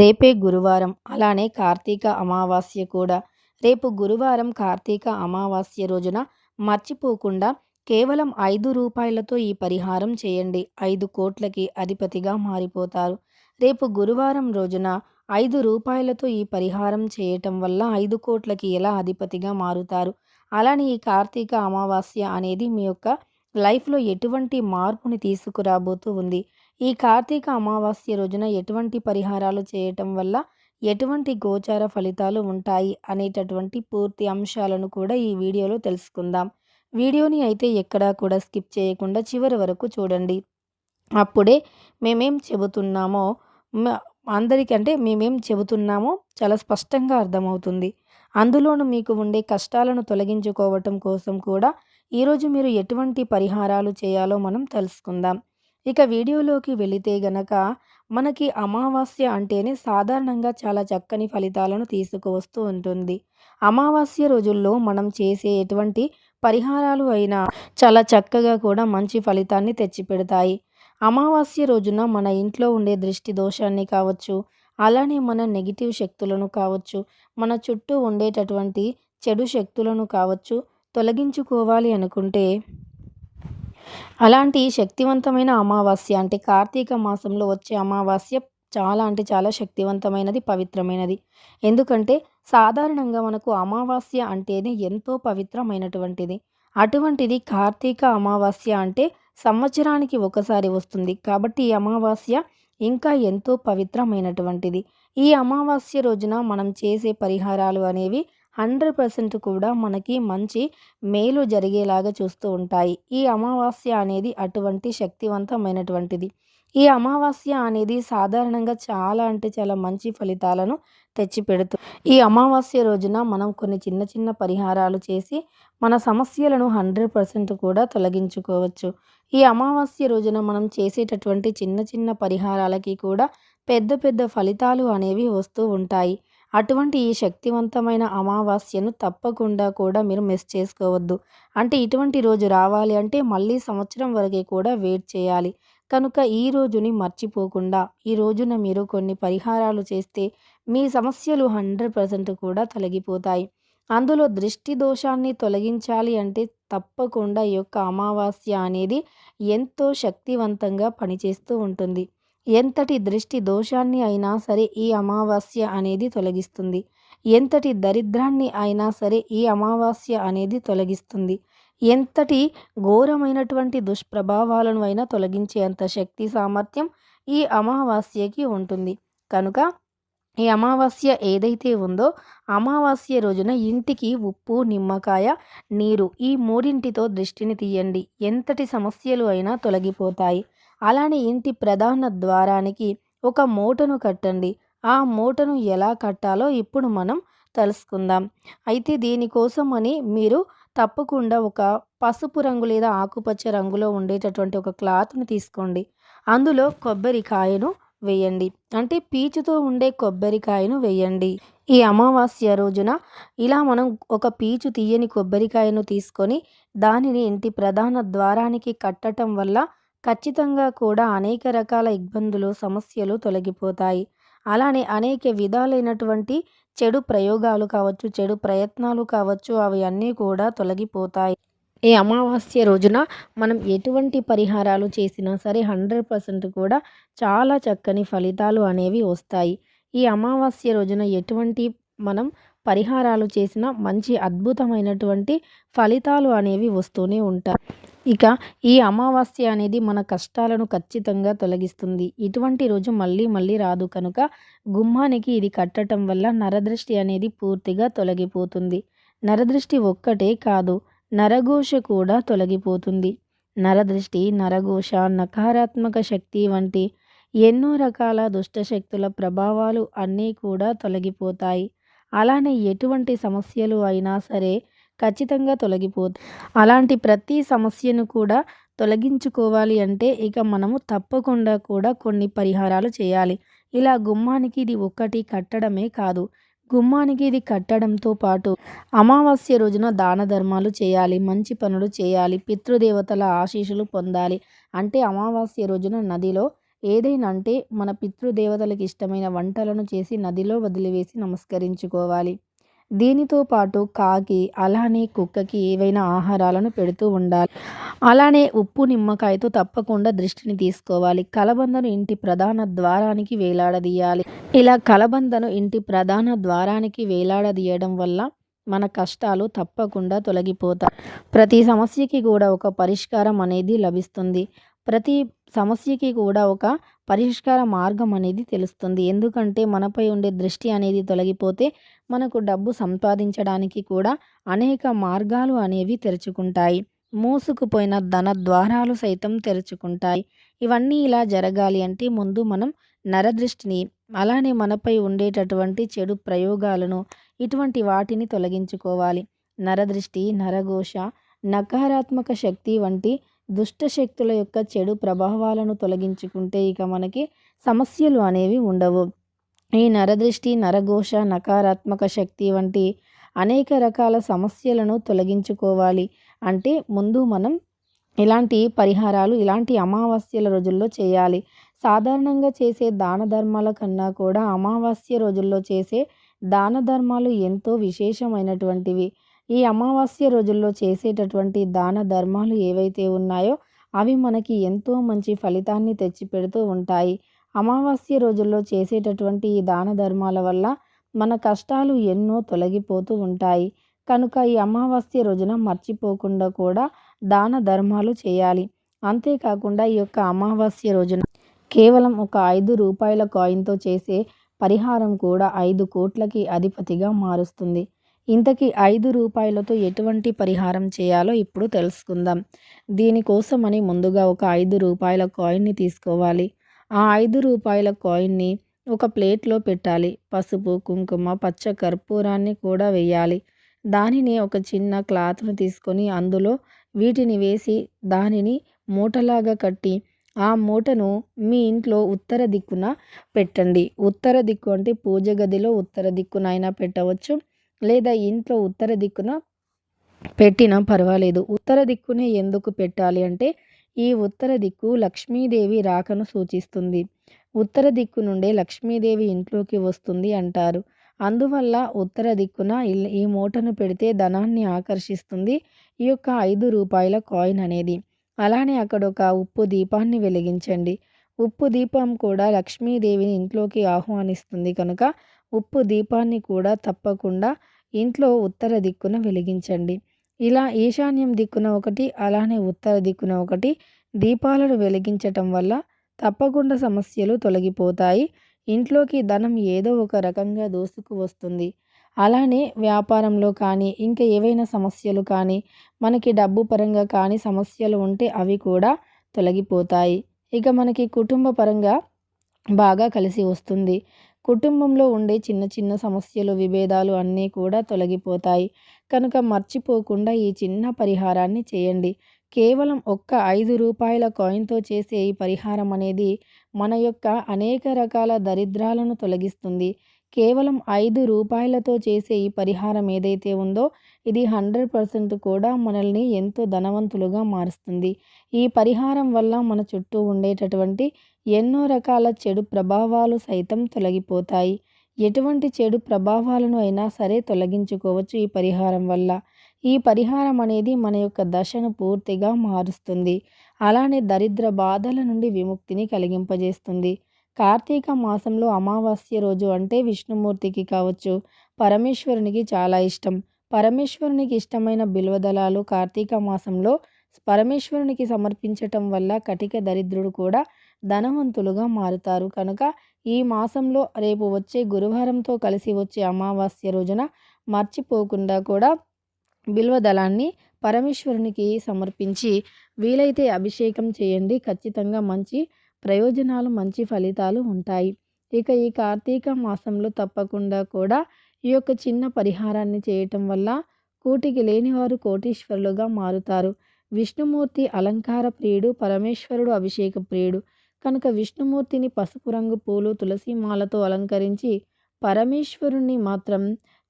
రేపే గురువారం. అలానే కార్తీక అమావాస్య కూడా. రేపు గురువారం కార్తీక అమావాస్య రోజున మర్చిపోకుండా కేవలం ఐదు రూపాయలతో ఈ పరిహారం చేయండి. ఐదు కోట్లకి అధిపతిగా మారిపోతారు. రేపు గురువారం రోజున ఐదు రూపాయలతో ఈ పరిహారం చేయటం వల్ల ఐదు కోట్లకి ఎలా అధిపతిగా మారుతారు? అలానే ఈ కార్తీక అమావాస్య అనేది మీ యొక్క లైఫ్లో ఎటువంటి మార్పుని తీసుకురాబోతూ ఉంది? ఈ కార్తీక అమావాస్య రోజున ఎటువంటి పరిహారాలు చేయటం వల్ల ఎటువంటి గోచార ఫలితాలు ఉంటాయి అనేటటువంటి పూర్తి అంశాలను కూడా ఈ వీడియోలో తెలుసుకుందాం. వీడియోని అయితే ఎక్కడా కూడా స్కిప్ చేయకుండా చివరి వరకు చూడండి. అప్పుడే మేమేం చెబుతున్నామో అందరికంటే మేమేం చెబుతున్నామో చాలా స్పష్టంగా అర్థమవుతుంది. అందులోనూ మీకు ఉండే కష్టాలను తొలగించుకోవటం కోసం కూడా ఈరోజు మీరు ఎటువంటి పరిహారాలు చేయాలో మనం తెలుసుకుందాం. ఇక వీడియోలోకి వెళితే గనక మనకి అమావాస్య అంటేనే సాధారణంగా చాలా చక్కని ఫలితాలను తీసుకువస్తూ ఉంటుంది. అమావాస్య రోజుల్లో మనం చేసే ఎటువంటి పరిహారాలు అయినా చాలా చక్కగా కూడా మంచి ఫలితాన్ని తెచ్చిపెడతాయి. అమావాస్య రోజున మన ఇంట్లో ఉండే దృష్టి దోషాన్ని కావచ్చు అలానే మన నెగిటివ్ శక్తులను కావచ్చు మన చుట్టూ ఉండేటటువంటి చెడు శక్తులను కావచ్చు తొలగించుకోవాలి అనుకుంటే అలాంటి శక్తివంతమైన అమావాస్య అంటే కార్తీక మాసంలో వచ్చే అమావాస్య చాలా అంటే చాలా శక్తివంతమైనది పవిత్రమైనది. ఎందుకంటే సాధారణంగా మనకు అమావాస్య అంటేనే ఎంతో పవిత్రమైనటువంటిది. అటువంటిది కార్తీక అమావాస్య అంటే సంవత్సరానికి ఒకసారి వస్తుంది. కాబట్టి ఈ అమావాస్య ఇంకా ఎంతో పవిత్రమైనటువంటిది. ఈ అమావాస్య రోజున మనం చేసే పరిహారాలు అనేవి హండ్రెడ్ పర్సెంట్ కూడా మనకి మంచి మేలు జరిగేలాగా చూస్తూ ఉంటాయి. ఈ అమావాస్య అనేది అటువంటి శక్తివంతమైనటువంటిది. ఈ అమావాస్య అనేది సాధారణంగా చాలా అంటే చాలా మంచి ఫలితాలను తెచ్చిపెడుతూ ఈ అమావాస్య రోజున మనం కొన్ని చిన్న చిన్న పరిహారాలు చేసి మన సమస్యలను హండ్రెడ్ పర్సెంట్ కూడా తొలగించుకోవచ్చు. ఈ అమావాస్య రోజున మనం చేసేటటువంటి చిన్న చిన్న పరిహారాలకి కూడా పెద్ద పెద్ద ఫలితాలు అనేవి వస్తూ ఉంటాయి. అటువంటి ఈ శక్తివంతమైన అమావాస్యను తప్పకుండా కూడా మీరు మిస్ చేసుకోవద్దు. అంటే ఇటువంటి రోజు రావాలి అంటే మళ్ళీ సంవత్సరం వరకే కూడా వెయిట్ చేయాలి. కనుక ఈ రోజుని మర్చిపోకుండా ఈ రోజున మీరు కొన్ని పరిహారాలు చేస్తే మీ సమస్యలు హండ్రెడ్ పర్సెంట్ కూడా తొలగిపోతాయి. అందులో దృష్టి దోషాన్ని తొలగించాలి అంటే తప్పకుండా ఈ యొక్క అమావాస్య అనేది ఎంతో శక్తివంతంగా పనిచేస్తూ ఉంటుంది. ఎంతటి దృష్టి దోషాన్ని అయినా సరే ఈ అమావాస్య అనేది తొలగిస్తుంది. ఎంతటి దరిద్రాన్ని అయినా సరే ఈ అమావాస్య అనేది తొలగిస్తుంది. ఎంతటి ఘోరమైనటువంటి దుష్ప్రభావాలను అయినా తొలగించేంత శక్తి సామర్థ్యం ఈ అమావాస్యకి ఉంటుంది. కనుక ఈ అమావాస్య ఏదైతే ఉందో అమావాస్య రోజున ఇంటికి ఉప్పు నిమ్మకాయ నీరు ఈ మూడింటితో దృష్టిని తీయండి. ఎంతటి సమస్యలు అయినా తొలగిపోతాయి. అలానే ఇంటి ప్రధాన ద్వారానికి ఒక మూటను కట్టండి. ఆ మూటను ఎలా కట్టాలో ఇప్పుడు మనం తెలుసుకుందాం. అయితే దీనికోసం అని మీరు తప్పకుండా ఒక పసుపు రంగు లేదా ఆకుపచ్చ రంగులో ఉండేటటువంటి ఒక క్లాత్ను తీసుకోండి. అందులో కొబ్బరికాయను వేయండి. అంటే పీచుతో ఉండే కొబ్బరికాయను వేయండి. ఈ అమావాస్య రోజున ఇలా మనం ఒక పీచు తీయని కొబ్బరికాయను తీసుకొని దానిని ఇంటి ప్రధాన ద్వారానికి కట్టడం వల్ల ఖచ్చితంగా కూడా అనేక రకాల ఇబ్బందులు సమస్యలు తొలగిపోతాయి. అలానే అనేక విధాలైనటువంటి చెడు ప్రయోగాలు కావచ్చు చెడు ప్రయత్నాలు కావచ్చు అవి అన్నీ కూడా తొలగిపోతాయి. ఈ అమావాస్య రోజున మనం ఎటువంటి పరిహారాలు చేసినా సరే హండ్రెడ్ పర్సెంట్ కూడా చాలా చక్కని ఫలితాలు అనేవి వస్తాయి. ఈ అమావాస్య రోజున ఎటువంటి మనం పరిహారాలు చేసినా మంచి అద్భుతమైనటువంటి ఫలితాలు అనేవి వస్తూనే ఉంటాయి. ఇక ఈ అమావాస్య అనేది మన కష్టాలను ఖచ్చితంగా తొలగిస్తుంది. ఇటువంటి రోజు మళ్ళీ మళ్ళీ రాదు కనుక గుమ్మానికి ఇది కట్టడం వల్ల నరదృష్టి అనేది పూర్తిగా తొలగిపోతుంది. నరదృష్టి ఒక్కటే కాదు నరఘోష కూడా తొలగిపోతుంది. నరదృష్టి నరఘోష నకారాత్మక శక్తి వంటి ఎన్నో రకాల దుష్టశక్తుల ప్రభావాలు అన్నీ కూడా తొలగిపోతాయి. అలానే ఎటువంటి సమస్యలు అయినా సరే ఖచ్చితంగా తొలగిపోదు. అలాంటి ప్రతి సమస్యను కూడా తొలగించుకోవాలి అంటే ఇక మనము తప్పకుండా కూడా కొన్ని పరిహారాలు చేయాలి. ఇలా గుమ్మానికి ఇది ఒక్కటి కట్టడమే కాదు. గుమ్మానికి ఇది కట్టడంతో పాటు అమావాస్య రోజున దాన ధర్మాలు చేయాలి మంచి పనులు చేయాలి పితృదేవతల ఆశీస్సులు పొందాలి. అంటే అమావాస్య రోజున నదిలో ఏదైనా అంటే మన పితృదేవతలకు ఇష్టమైన వంటలను చేసి నదిలో వదిలివేసి నమస్కరించుకోవాలి. దీనితో పాటు కాకి అలానే కుక్కకి ఏవైనా ఆహారాలను పెడుతూ ఉండాలి. అలానే ఉప్పు నిమ్మకాయతో తప్పకుండా దృష్టిని తీసుకోవాలి. కలబందను ఇంటి ప్రధాన ద్వారానికి వేలాడదీయాలి. ఇలా కలబందను ఇంటి ప్రధాన ద్వారానికి వేలాడదీయడం వల్ల మన కష్టాలు తప్పకుండా తొలగిపోతాయి. ప్రతి సమస్యకి కూడా ఒక పరిష్కారం అనేది లభిస్తుంది. ప్రతి సమస్యకి కూడా ఒక పరిష్కార మార్గం అనేది తెలుస్తుంది. ఎందుకంటే మనపై ఉండే దృష్టి అనేది తొలగిపోతే మనకు డబ్బు సంపాదించడానికి కూడా అనేక మార్గాలు అనేవి తెరుచుకుంటాయి. మూసుకుపోయిన ధన ద్వారాలు సైతం తెరుచుకుంటాయి. ఇవన్నీ ఇలా జరగాలి అంటే ముందు మనం నరదృష్టిని అలానే మనపై ఉండేటటువంటి చెడు ప్రయోగాలను ఇటువంటి వాటిని తొలగించుకోవాలి. నరదృష్టి నరఘోష నకారాత్మక శక్తి వంటి దుష్ట శక్తుల యొక్క చెడు ప్రభావాలను తొలగించుకుంటే ఇక మనకి సమస్యలు అనేవి ఉండవు. ఈ నరదృష్టి నరఘోష నకారాత్మక శక్తి వంటి అనేక రకాల సమస్యలను తొలగించుకోవాలి. అంటే ముందు మనం ఇలాంటి పరిహారాలు ఇలాంటి అమావాస్యల రోజుల్లో చేయాలి. సాధారణంగా చేసే దాన ధర్మాల కన్నా కూడా అమావాస్య రోజుల్లో చేసే దాన ధర్మాలు ఎంతో విశేషమైనటువంటివి. ఈ అమావాస్య రోజుల్లో చేసేటటువంటి దాన ధర్మాలు ఏవైతే ఉన్నాయో అవి మనకి ఎంతో మంచి ఫలితాన్ని తెచ్చిపెడుతూ ఉంటాయి. అమావాస్య రోజుల్లో చేసేటటువంటి ఈ దాన ధర్మాల వల్ల మన కష్టాలు ఎన్నో తొలగిపోతూ ఉంటాయి. కనుక ఈ అమావాస్య రోజున మర్చిపోకుండా కూడా దాన ధర్మాలు చేయాలి. అంతేకాకుండా ఈ యొక్క అమావాస్య రోజున కేవలం ఒక ఐదు రూపాయల కాయిన్తో చేసే పరిహారం కూడా ఐదు కోట్లకి అధిపతిగా మారుస్తుంది. ఇంతకీ ఐదు రూపాయలతో ఎటువంటి పరిహారం చేయాలో ఇప్పుడు తెలుసుకుందాం. దీనికోసమని ముందుగా ఒక ఐదు రూపాయల కాయిన్ని తీసుకోవాలి. ఆ ఐదు రూపాయల కాయిన్ని ఒక ప్లేట్లో పెట్టాలి. పసుపు కుంకుమ పచ్చ కర్పూరాన్ని కూడా వేయాలి. దానిని ఒక చిన్న క్లాత్ను తీసుకొని అందులో వీటిని వేసి దానిని మూటలాగా కట్టి ఆ మూటను మీ ఇంట్లో ఉత్తర దిక్కున పెట్టండి. ఉత్తర దిక్కు అంటే పూజ గదిలో ఉత్తర దిక్కునైనా పెట్టవచ్చు. లేదా ఇంట్లో ఉత్తర దిక్కున పెట్టినా పర్వాలేదు. ఉత్తర దిక్కునే ఎందుకు పెట్టాలి అంటే ఈ ఉత్తర దిక్కు లక్ష్మీదేవి రాకను సూచిస్తుంది. ఉత్తర దిక్కు నుండే లక్ష్మీదేవి ఇంట్లోకి వస్తుంది అంటారు. అందువల్ల ఉత్తర దిక్కున ఈ మూటను పెడితే ధనాన్ని ఆకర్షిస్తుంది. ఈ యొక్క ఐదు రూపాయల కాయిన్ అనేది. అలానే అక్కడ ఒక ఉప్పు దీపాన్ని వెలిగించండి. ఉప్పు దీపం కూడా లక్ష్మీదేవిని ఇంట్లోకి ఆహ్వానిస్తుంది కనుక ఉప్పు దీపాన్ని కూడా తప్పకుండా ఇంట్లో ఉత్తర దిక్కున వెలిగించండి. ఇలా ఈశాన్యం దిక్కున ఒకటి అలానే ఉత్తర దిక్కున ఒకటి దీపాలను వెలిగించటం వల్ల తప్పకుండా సమస్యలు తొలగిపోతాయి. ఇంట్లోకి ధనం ఏదో ఒక రకంగా దోసుకు వస్తుంది. అలానే వ్యాపారంలో కానీ ఇంకా ఏవైనా సమస్యలు కానీ మనకి డబ్బు పరంగా కానీ సమస్యలు ఉంటే అవి కూడా తొలగిపోతాయి. ఇక మనకి కుటుంబ పరంగా బాగా కలిసి వస్తుంది. కుటుంబంలో ఉండే చిన్న చిన్న సమస్యలు విభేదాలు అన్నీ కూడా తొలగిపోతాయి. కనుక మర్చిపోకుండా ఈ చిన్న పరిహారాన్ని చేయండి. కేవలం ఒక్క ఐదు రూపాయల కాయిన్తో చేసే ఈ పరిహారం అనేది మన యొక్క అనేక రకాల దరిద్రాలను తొలగిస్తుంది. కేవలం ఐదు రూపాయలతో చేసే ఈ పరిహారం ఏదైతే ఉందో ఇది హండ్రెడ్ పర్సెంట్ కూడా మనల్ని ఎంతో ధనవంతులుగా మారుస్తుంది. ఈ పరిహారం వల్ల మన చుట్టూ ఉండేటటువంటి ఎన్నో రకాల చెడు ప్రభావాలు సైతం తొలగిపోతాయి. ఎటువంటి చెడు ప్రభావాలను అయినా సరే తొలగించుకోవచ్చు ఈ పరిహారం వల్ల. ఈ పరిహారం అనేది మన యొక్క దశను పూర్తిగా మారుస్తుంది. అలానే దరిద్ర బాధల నుండి విముక్తిని కలిగింపజేస్తుంది. కార్తీక మాసంలో అమావాస్య రోజు అంటే విష్ణుమూర్తికి కావచ్చు. పరమేశ్వరునికి చాలా ఇష్టం. పరమేశ్వరునికి ఇష్టమైన బిల్వదళాలు కార్తీక మాసంలో పరమేశ్వరునికి సమర్పించటం వల్ల కటిక దరిద్రుడు కూడా ధనవంతులుగా మారుతారు. కనుక ఈ మాసంలో రేపు వచ్చే గురువారంతో కలిసి వచ్చే అమావాస్య రోజున మర్చిపోకుండా కూడా బిల్వదళాన్ని పరమేశ్వరునికి సమర్పించి వీలైతే అభిషేకం చేయండి. ఖచ్చితంగా మంచి ప్రయోజనాలు మంచి ఫలితాలు ఉంటాయి. ఇక ఈ కార్తీక మాసంలో తప్పకుండా కూడా ఈ యొక్క చిన్న పరిహారాన్ని చేయటం వల్ల కూటికి లేనివారు కోటీశ్వరులుగా మారుతారు. విష్ణుమూర్తి అలంకార ప్రియుడు పరమేశ్వరుడు అభిషేక ప్రియుడు. కనుక విష్ణుమూర్తిని పసుపు రంగు పూలు తులసిమాలతో అలంకరించి పరమేశ్వరుణ్ణి మాత్రం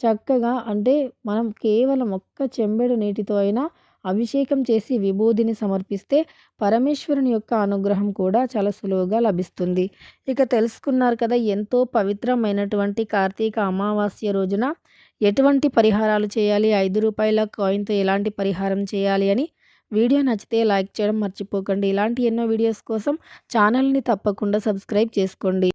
చక్కగా అంటే మనం కేవలం ఒక్క చెంబెడు నీటితో అయినా అభిషేకం చేసి విభూదిని సమర్పిస్తే పరమేశ్వరుని యొక్క అనుగ్రహం కూడా చాలా సులువుగా లభిస్తుంది. ఇక తెలుసుకున్నారు కదా ఎంతో పవిత్రమైనటువంటి కార్తీక అమావాస్య రోజున ఎటువంటి పరిహారాలు చేయాలి? ఐదు రూపాయల కాయిన్తో ఎలాంటి పరిహారం చేయాలి అని వీడియో నచ్చితే లైక్ చేయడం మర్చిపోకండి. ఇలాంటి ఎన్నో వీడియోస్ కోసం ఛానల్ని తప్పకుండా సబ్స్క్రైబ్ చేసుకోండి.